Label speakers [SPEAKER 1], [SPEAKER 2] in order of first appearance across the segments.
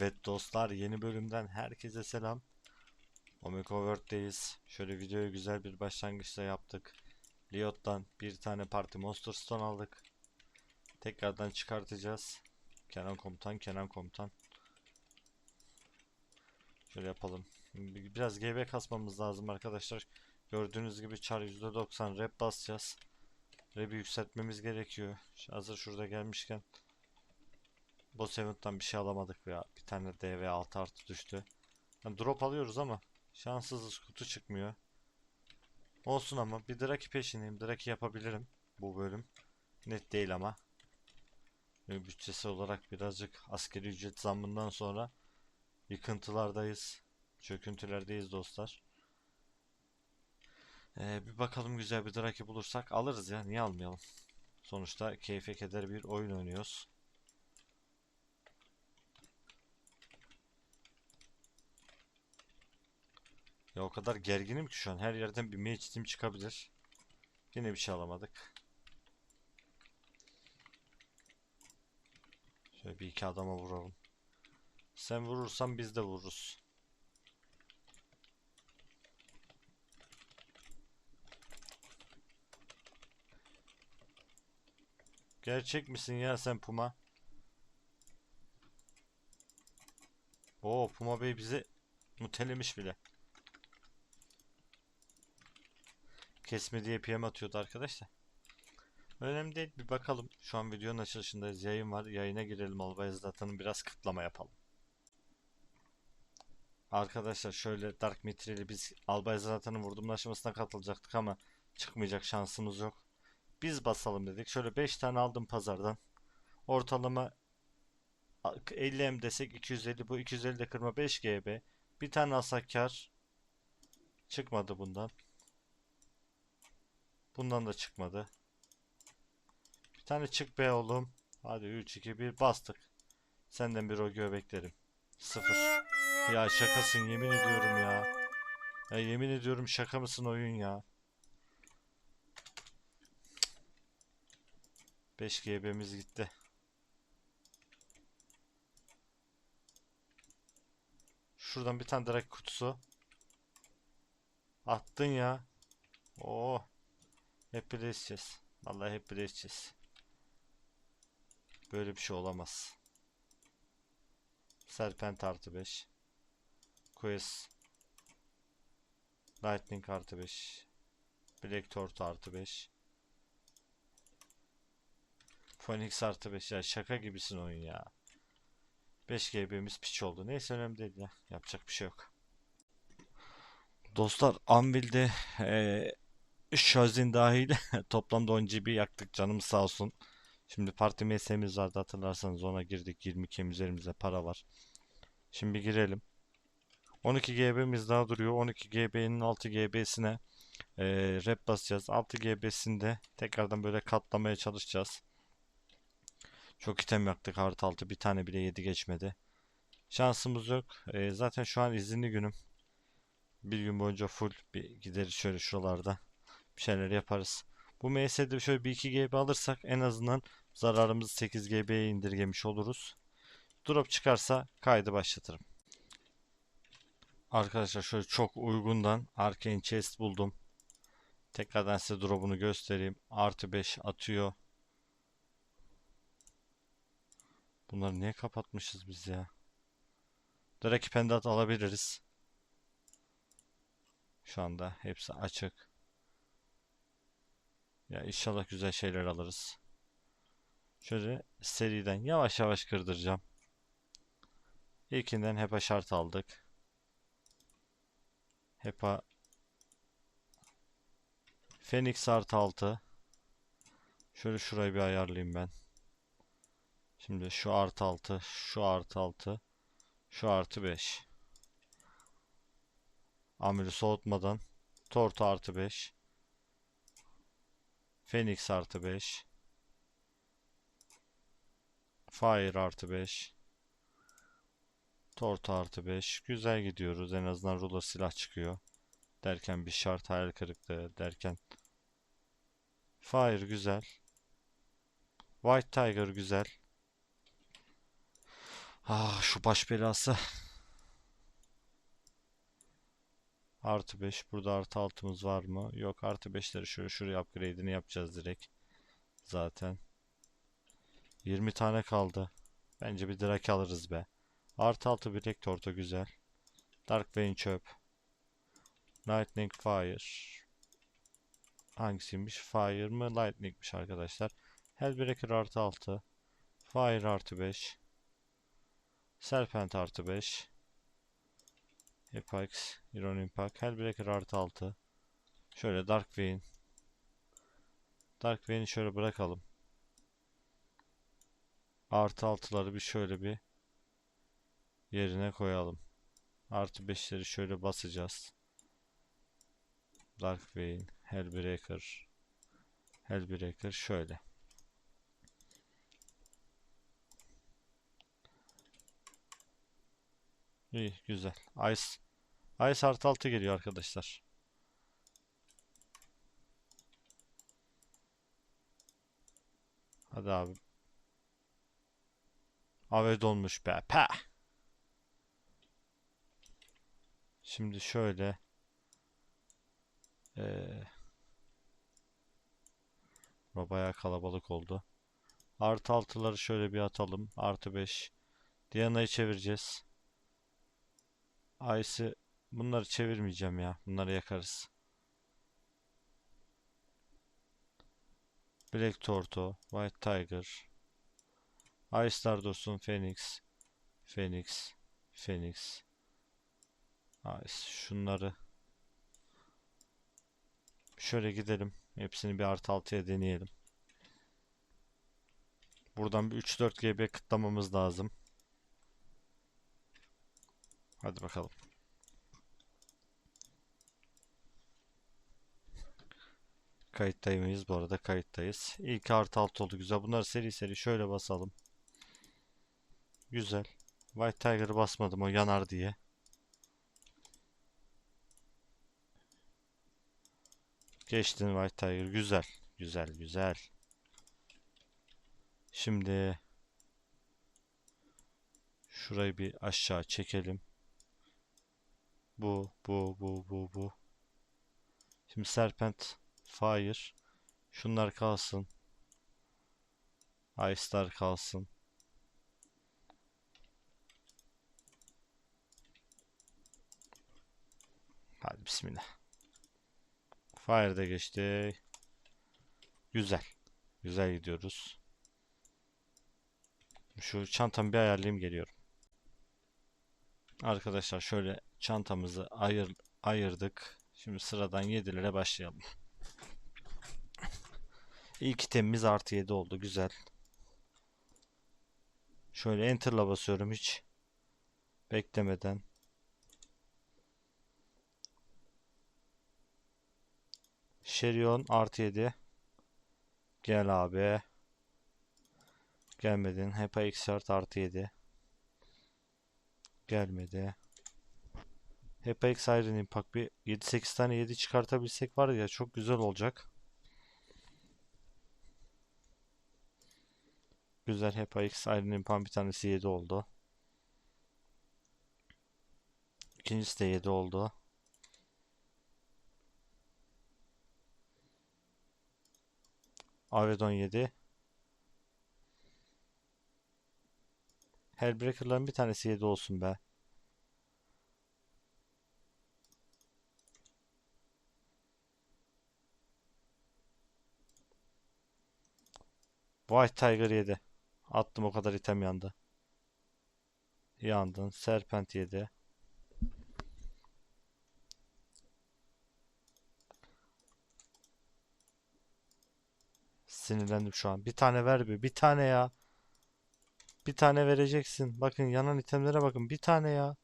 [SPEAKER 1] Evet dostlar yeni bölümden herkese selam. Omega World'deyiz. Şöyle videoyu güzel bir başlangıçta yaptık. Riot'tan bir tane parti Monster Stone aldık. Tekrardan çıkartacağız. Kenan Komutan, Kenan Komutan. Şöyle yapalım. Bir- Biraz GB kasmamız lazım arkadaşlar. Gördüğünüz gibi char %90 rep basacağız. Rep'i yükseltmemiz gerekiyor. Hazır şurada gelmişken Boss Event'tan bir şey alamadık ya. Bir tane DV 6 artı düştü. Yani drop alıyoruz ama şanssızız kutu çıkmıyor. Olsun ama bir Draki peşindeyim. Draki yapabilirim bu bölüm. Net değil ama. Bütçesi olarak birazcık askeri ücret zammından sonra yıkıntılardayız. Çöküntülerdeyiz dostlar. Ee, bir bakalım güzel bir Draki bulursak alırız ya. Niye almayalım? Sonuçta keyfe keder bir oyun oynuyoruz. Ya o kadar gerginim ki şu an her yerden bir mage çıkabilir. Yine bir şey alamadık. Şöyle bir iki adama vuralım. Sen vurursan biz de vururuz. Gerçek misin ya sen Puma? Oo Puma Bey bizi mutelemiş bile. Kesme diye PM atıyordu arkadaşlar. Önemli değil bir bakalım. Şu an videonun açılışındayız. Yayın var. Yayına girelim Albay Zlatan'ın biraz kıtlama yapalım. Arkadaşlar şöyle Dark Mithril'i biz Albay Zlatan'ın vurdumlaşmasına katılacaktık ama çıkmayacak şansımız yok. Biz basalım dedik. Şöyle 5 tane aldım pazardan. Ortalama 50 M desek 250 bu 250 de kırma 5 GB. Bir tane alsak kar. Çıkmadı bundan. Bundan da çıkmadı. Bir tane çık be oğlum. Hadi 3 2 1 bastık. Senden bir o beklerim. Sıfır. Ya şakasın yemin ediyorum ya. Ya yemin ediyorum şaka mısın oyun ya. 5 GB'miz gitti. Şuradan bir tane direkt kutusu. Attın ya. Oo. Hep birleşeceğiz. Vallahi hep birleşeceğiz. Böyle bir şey olamaz. Serpent artı 5. Quest. Lightning artı 5. Black Torch artı 5. Phoenix artı 5 ya şaka gibisin oyun ya. 5 GB'miz piç oldu. Neyse önemli değil ya. Yapacak bir şey yok. Dostlar Anvil'de eee Şözin dahil toplamda 10 GB yaktık canım sağ olsun. Şimdi parti MS'miz vardı hatırlarsanız ona girdik 22 üzerimizde para var. Şimdi girelim. 12 GB'miz daha duruyor. 12 GB'nin 6 GB'sine e, rep basacağız. 6 GB'sinde tekrardan böyle katlamaya çalışacağız. Çok item yaktık artı altı bir tane bile yedi geçmedi. Şansımız yok. E, zaten şu an izinli günüm. Bir gün boyunca full bir gideriz şöyle şuralarda bir şeyler yaparız. Bu MS'de şöyle bir 2 GB alırsak en azından zararımızı 8 GB'ye indirgemiş oluruz. Drop çıkarsa kaydı başlatırım. Arkadaşlar şöyle çok uygundan Arcane Chest buldum. Tekrardan size drop'unu göstereyim. Artı 5 atıyor. Bunları niye kapatmışız biz ya? Direkt pendat alabiliriz. Şu anda hepsi açık. Ya inşallah güzel şeyler alırız. Şöyle seriden yavaş yavaş kırdıracağım. İlkinden HEPA şart aldık. HEPA Phoenix artı 6. Şöyle şurayı bir ayarlayayım ben. Şimdi şu artı 6, şu artı 6, şu artı 5. Amiri soğutmadan Tortu artı 5. Phoenix artı 5. Fire artı 5. Tortu artı 5. Güzel gidiyoruz. En azından ruler silah çıkıyor. Derken bir şart hayal kırıklığı derken. Fire güzel. White Tiger güzel. Ah şu baş belası. Artı 5. Burada artı altımız var mı? Yok artı 5'leri şöyle şuraya upgrade'ini yapacağız direkt. Zaten. 20 tane kaldı. Bence bir drake alırız be. Artı 6 bilek tortu güzel. Dark Vein çöp. Lightning Fire. Hangisiymiş? Fire mı? Lightning'miş arkadaşlar. Hellbreaker artı 6. Fire artı 5. Serpent artı 5. Apex, Iron Impact, Hellbreaker artı 6. Şöyle Dark Vein. Dark Vein'i şöyle bırakalım. Artı 6'ları bir şöyle bir yerine koyalım. Artı 5'leri şöyle basacağız. Dark Vein, Hellbreaker, Hellbreaker şöyle. İyi, güzel. Ice, Ice artı 6 geliyor arkadaşlar. Hadi abi. Ave donmuş be. Pah. Şimdi şöyle. Ee, bayağı kalabalık oldu. Artı altıları şöyle bir atalım. Artı 5. Diana'yı çevireceğiz. Ice'ı bunları çevirmeyeceğim ya. Bunları yakarız. Black Torto, White Tiger, Ice Stardust'un Phoenix, Phoenix, Phoenix, Ice. Şunları şöyle gidelim. Hepsini bir artı altıya deneyelim. Buradan bir 3-4 GB kıtlamamız lazım. Hadi bakalım. Kayıttayız mıyız? Bu arada kayıttayız. İlk artı alt oldu. Güzel. Bunları seri seri şöyle basalım. Güzel. White Tiger'ı basmadım o yanar diye. Geçtin White Tiger. Güzel. Güzel güzel. Şimdi şurayı bir aşağı çekelim. Bu, bu, bu, bu, bu. Şimdi Serpent Fire. Şunlar kalsın. Ice'lar kalsın. Hadi bismillah. Fire de geçti. Güzel. Güzel gidiyoruz. Şu çantamı bir ayarlayayım geliyorum. Arkadaşlar şöyle çantamızı ayır, ayırdık. Şimdi sıradan 7'lere başlayalım. İlk itemimiz artı 7 oldu. Güzel. Şöyle enter'la basıyorum hiç beklemeden. Şerion artı 7. Gel abi. Gelmedin. Hepa X artı 7. Gelmedi. Hepa X Iron Impact bir 7-8 tane 7 çıkartabilsek var ya çok güzel olacak. Güzel Hepa X Iron Impact bir tanesi 7 oldu. İkincisi de 7 oldu. Avedon 7. Hellbreaker'ların bir tanesi 7 olsun be. White Tiger 7. Attım o kadar item yandı. Yandın. Serpent 7. Sinirlendim şu an. Bir tane ver bir. Bir tane ya. Bir tane vereceksin. Bakın yanan itemlere bakın. Bir tane ya.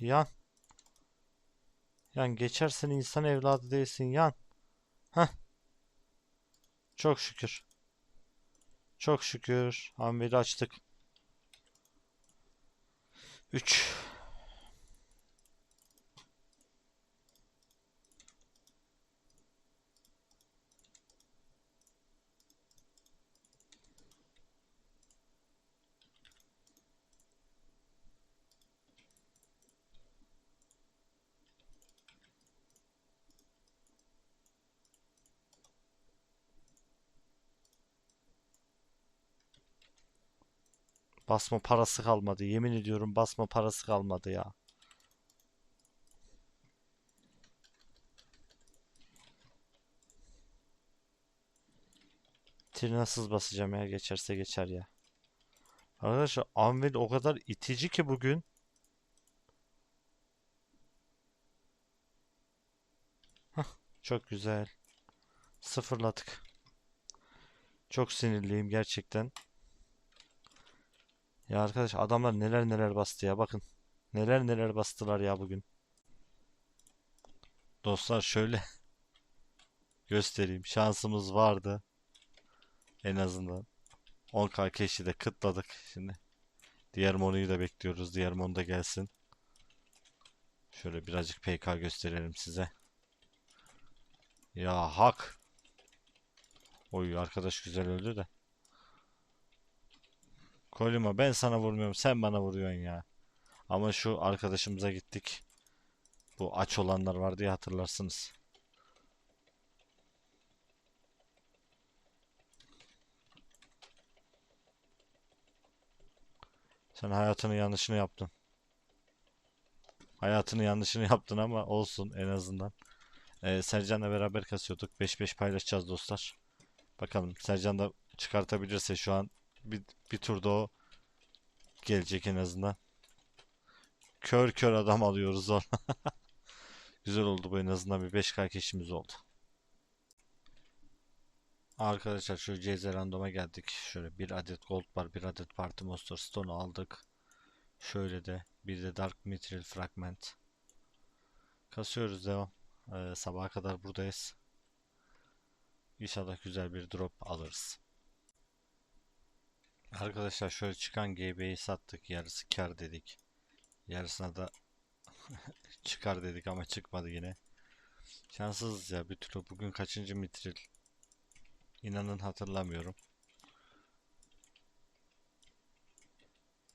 [SPEAKER 1] Yan. Yan geçersen insan evladı değilsin. Yan. Heh. Çok şükür. Çok şükür. Amiri açtık. 3. Basma parası kalmadı. Yemin ediyorum basma parası kalmadı ya. Trinasız basacağım ya. Geçerse geçer ya. Arkadaşlar Anvil o kadar itici ki bugün. Çok güzel. Sıfırladık. Çok sinirliyim gerçekten. Ya arkadaş adamlar neler neler bastı ya bakın. Neler neler bastılar ya bugün. Dostlar şöyle göstereyim. Şansımız vardı. En azından. 10k keşi de kıtladık şimdi. Diğer monuyu da bekliyoruz. Diğer mon da gelsin. Şöyle birazcık PK gösterelim size. Ya hak. Oy arkadaş güzel öldü de. Kolima ben sana vurmuyorum sen bana vuruyorsun ya. Ama şu arkadaşımıza gittik. Bu aç olanlar vardı ya hatırlarsınız. Sen hayatının yanlışını yaptın. Hayatının yanlışını yaptın ama olsun en azından. Ee, Sercan'la beraber kasıyorduk. 5-5 paylaşacağız dostlar. Bakalım Sercan da çıkartabilirse şu an bir, bir turda o gelecek en azından. Kör kör adam alıyoruz ona. Güzel oldu bu en azından bir 5K keşimiz oldu. Arkadaşlar şu CZ Random'a geldik. Şöyle bir adet gold var, bir adet Party Monster Stone'u aldık. Şöyle de bir de Dark Material Fragment. Kasıyoruz devam. Ee, sabaha kadar buradayız. İnşallah güzel bir drop alırız. Arkadaşlar şöyle çıkan GB'yi sattık. Yarısı kar dedik. Yarısına da çıkar dedik ama çıkmadı yine. Şanssızız ya bir türlü bugün kaçıncı mitril İnanın hatırlamıyorum.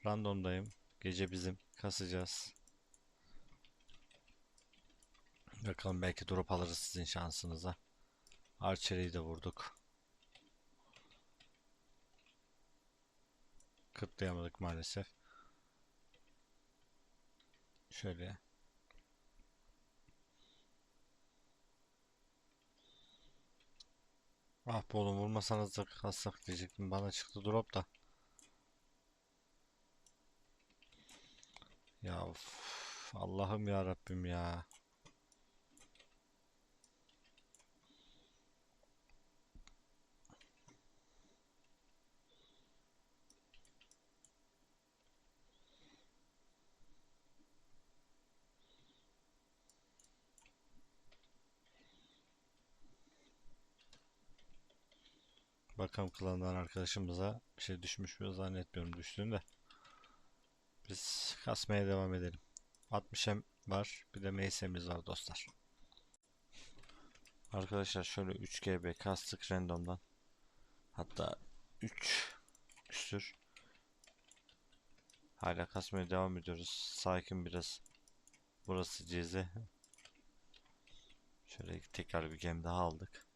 [SPEAKER 1] Randomdayım. Gece bizim. Kasacağız. Bakalım belki drop alırız sizin şansınıza. Archer'i de vurduk. Kıtlayamadık maalesef. Şöyle. Ah be oğlum vurmasanız da kassak diyecektim. Bana çıktı drop da. Ya Allah'ım ya Rabbim ya. Bakalım klandan arkadaşımıza bir şey düşmüş mü zannetmiyorum düştüğünü de. Biz kasmaya devam edelim. 60 M var. Bir de MS'miz var dostlar. Arkadaşlar şöyle 3 GB kastık randomdan. Hatta 3 küsür. Hala kasmaya devam ediyoruz. Sakin biraz. Burası Ceze. Şöyle tekrar bir gem daha aldık.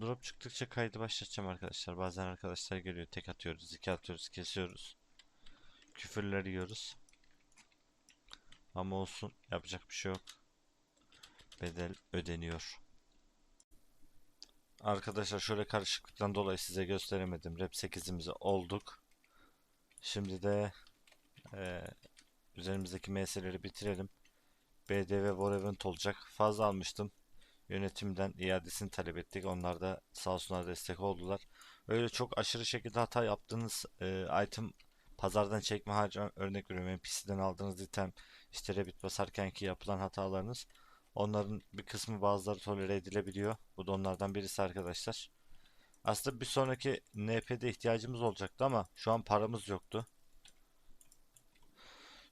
[SPEAKER 1] Drop çıktıkça kaydı başlatacağım arkadaşlar. Bazen arkadaşlar geliyor. Tek atıyoruz, iki atıyoruz, kesiyoruz. Küfürler yiyoruz. Ama olsun. Yapacak bir şey yok. Bedel ödeniyor. Arkadaşlar şöyle karışıklıktan dolayı size gösteremedim. Rap 8'imizi olduk. Şimdi de e, üzerimizdeki meseleleri bitirelim. BDV War Event olacak. Fazla almıştım. Yönetimden iadesini talep ettik. Onlar da sağ olsunlar destek oldular. Öyle çok aşırı şekilde hata yaptığınız e, item pazardan çekme harcı örnek veriyorum. NPC'den aldığınız item işte Rabbit basarken ki yapılan hatalarınız onların bir kısmı bazıları tolere edilebiliyor. Bu da onlardan birisi arkadaşlar. Aslında bir sonraki NP'de ihtiyacımız olacaktı ama şu an paramız yoktu.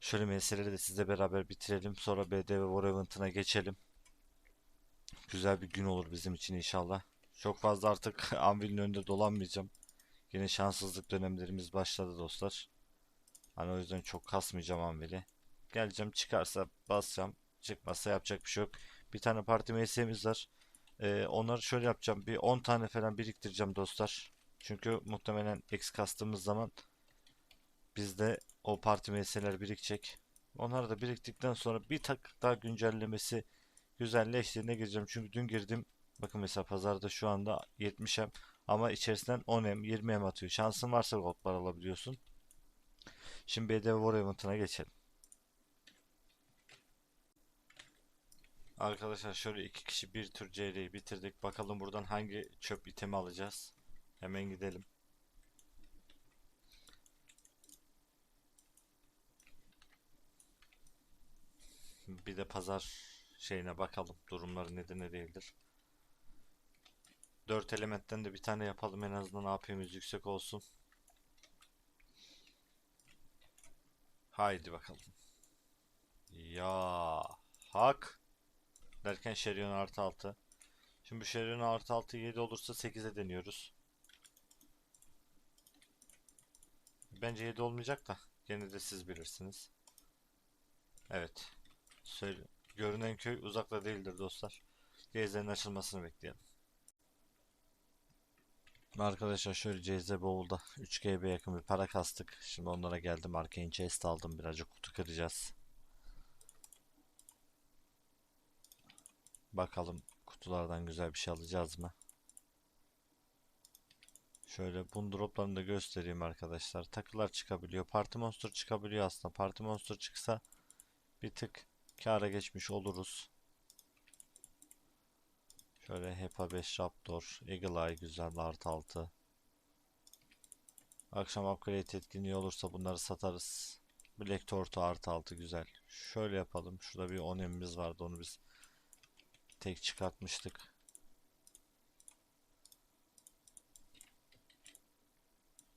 [SPEAKER 1] Şöyle meseleleri de sizle beraber bitirelim. Sonra BDV War Event'ına geçelim. Güzel bir gün olur bizim için inşallah. Çok fazla artık Anvil'in önünde dolanmayacağım. Yine şanssızlık dönemlerimiz başladı dostlar. Hani o yüzden çok kasmayacağım Anvil'i. Geleceğim çıkarsa basacağım. Çıkmazsa yapacak bir şey yok. Bir tane parti MS'miz var. Ee, onları şöyle yapacağım. Bir 10 tane falan biriktireceğim dostlar. Çünkü muhtemelen X kastığımız zaman bizde o parti meseleler birikecek. Onlar da biriktikten sonra bir tak daha güncellemesi güzelleştiğine gireceğim. Çünkü dün girdim. Bakın mesela pazarda şu anda 70M ama içerisinden 10M 20M atıyor. Şansın varsa goldbar alabiliyorsun. Şimdi BDV War Event'ına geçelim. Arkadaşlar şöyle iki kişi bir tür CR'yi bitirdik. Bakalım buradan hangi çöp itemi alacağız. Hemen gidelim. Bir de pazar şeyine bakalım. Durumları nedir ne değildir. 4 elementten de bir tane yapalım en azından AP'miz yüksek olsun. Haydi bakalım. Ya hak derken Şerion artı 6. Şimdi bu artı 6 7 olursa 8'e deniyoruz. Bence 7 olmayacak da gene de siz bilirsiniz. Evet. Söyle. Görünen köy uzakta değildir dostlar. Gezlerin açılmasını bekleyelim. Arkadaşlar şöyle CZ Bowl'da 3GB yakın bir para kastık. Şimdi onlara geldim. Arcane Chest aldım. Birazcık kutu kıracağız. Bakalım kutulardan güzel bir şey alacağız mı? Şöyle bun droplarını da göstereyim arkadaşlar. Takılar çıkabiliyor. Party Monster çıkabiliyor aslında. Party Monster çıksa bir tık kâra geçmiş oluruz. Şöyle HEPA 5 Raptor, Eagle Eye güzel artı 6. Akşam upgrade etkinliği olursa bunları satarız. Black Torto artı 6 güzel. Şöyle yapalım. Şurada bir 10 emimiz vardı onu biz tek çıkartmıştık.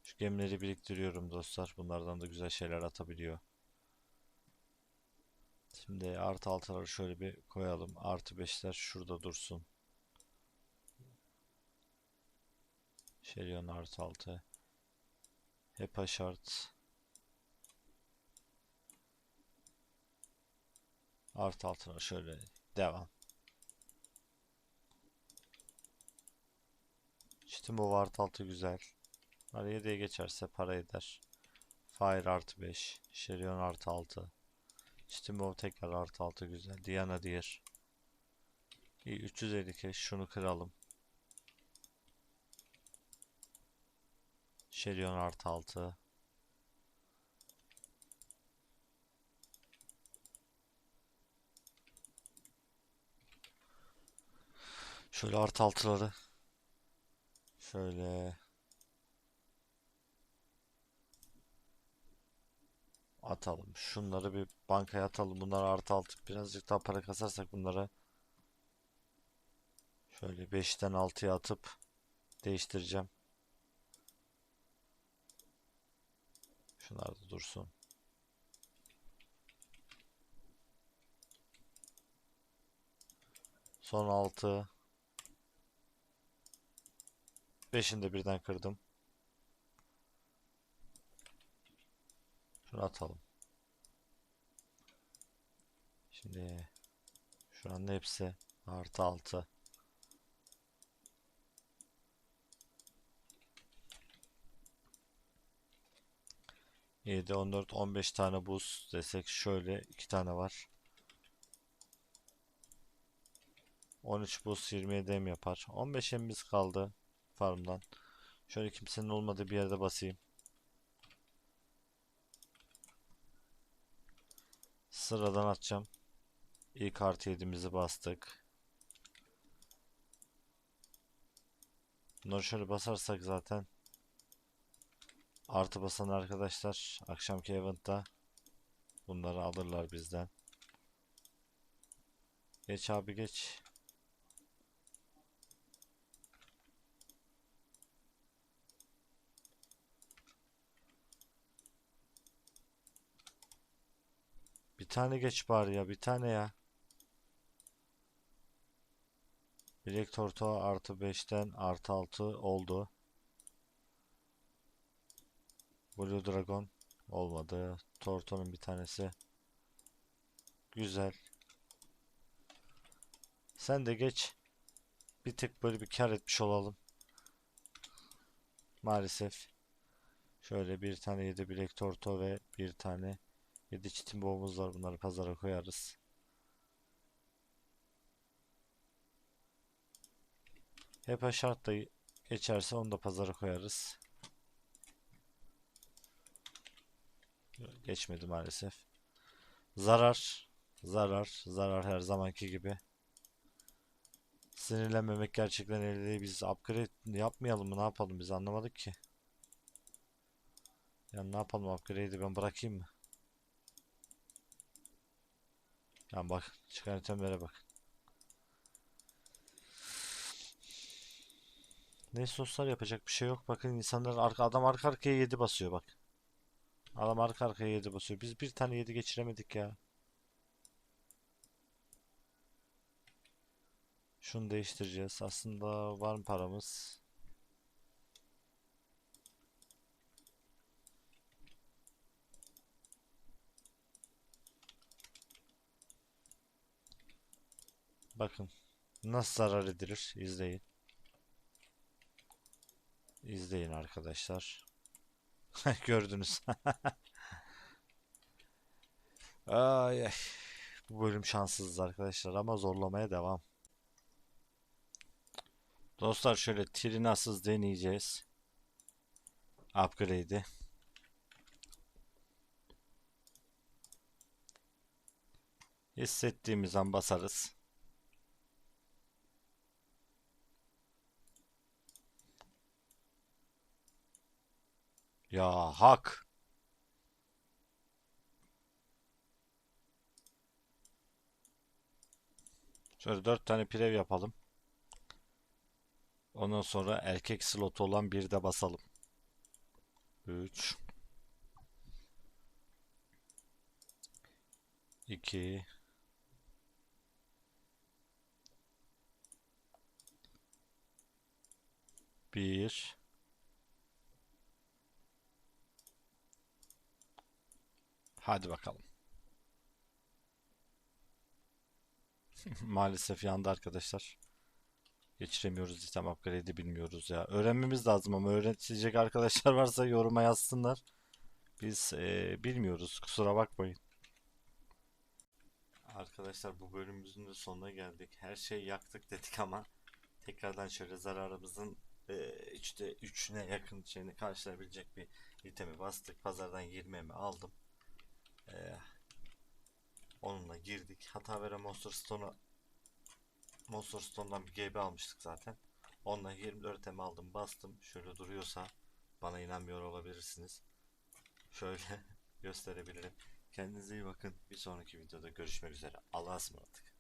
[SPEAKER 1] Şu gemileri biriktiriyorum dostlar. Bunlardan da güzel şeyler atabiliyor. Şimdi artı altıları şöyle bir koyalım. Artı beşler şurada dursun. Şerion artı altı. Hepa şart. Artı altılar şöyle devam. Steam artı altı güzel. Araya diye geçerse para eder. Fire artı 5. Şerion artı 6. Steambow tekrar artı 6 güzel. Diana diğer. İyi 350 keş. Şunu kıralım. Şerion artı 6. Şöyle artı altıları. Şöyle. Atalım. Şunları bir bankaya atalım. Bunları artı altı. Birazcık daha para kasarsak bunları şöyle 5'ten 6'ya atıp değiştireceğim. Şunlar da dursun. Son 6. 5'ini de birden kırdım. Şunu atalım. Şimdi şuranın hepsi artı 6. Yedi, on dört, on beş tane buz desek şöyle iki tane var. 13 buz 27 em yapar. 15 emimiz kaldı farmdan. Şöyle kimsenin olmadığı bir yerde basayım. Sıradan atacağım. İlk artı 7'mizi bastık. Bunları şöyle basarsak zaten artı basan arkadaşlar akşamki event'ta bunları alırlar bizden. Geç abi geç. Tane geç bari ya bir tane ya. Bilek torto artı 5'ten artı 6 oldu. Blue Dragon olmadı. Torto'nun bir tanesi. Güzel. Sen de geç. Bir tık böyle bir kar etmiş olalım. maalesef şöyle bir tane 7 bilek torto ve bir tane 7 çitin boğumuz var. Bunları pazara koyarız. Hep şart da geçerse onu da pazara koyarız. Geçmedi maalesef. Zarar. Zarar. Zarar her zamanki gibi. Sinirlenmemek gerçekten elde değil. Biz upgrade yapmayalım mı? Ne yapalım? Biz anlamadık ki. Ya ne yapalım upgrade'i ben bırakayım mı? Ya bak çıkan itemlere bak. Neyse dostlar yapacak bir şey yok. Bakın insanlar arka adam arka arkaya 7 basıyor bak. Adam arka arkaya 7 basıyor. Biz bir tane 7 geçiremedik ya. Şunu değiştireceğiz. Aslında var mı paramız? Bakın nasıl zarar edilir izleyin. İzleyin arkadaşlar. Gördünüz. Ay, ay. Bu bölüm şanssızız arkadaşlar ama zorlamaya devam. Dostlar şöyle Trinasız deneyeceğiz. Upgrade'i. Hissettiğimiz an basarız. Ya hak. Şöyle dört tane pirev yapalım. Ondan sonra erkek slotu olan bir de basalım. 3 2 1 Hadi bakalım. Maalesef yandı arkadaşlar. Geçiremiyoruz item upgrade'i bilmiyoruz ya. Öğrenmemiz lazım ama öğretecek arkadaşlar varsa yoruma yazsınlar. Biz eee, bilmiyoruz kusura bakmayın. Arkadaşlar bu bölümümüzün de sonuna geldik. Her şeyi yaktık dedik ama tekrardan şöyle zararımızın eee işte 3'üne yakın şeyini karşılayabilecek bir itemi bastık. Pazardan 20'mi aldım. Eee, onunla girdik. Hata veren Monster Stone'u Monster Stone'dan bir GB almıştık zaten. Onunla 24 M aldım bastım. Şöyle duruyorsa bana inanmıyor olabilirsiniz. Şöyle gösterebilirim. Kendinize iyi bakın. Bir sonraki videoda görüşmek üzere. Allah'a ısmarladık.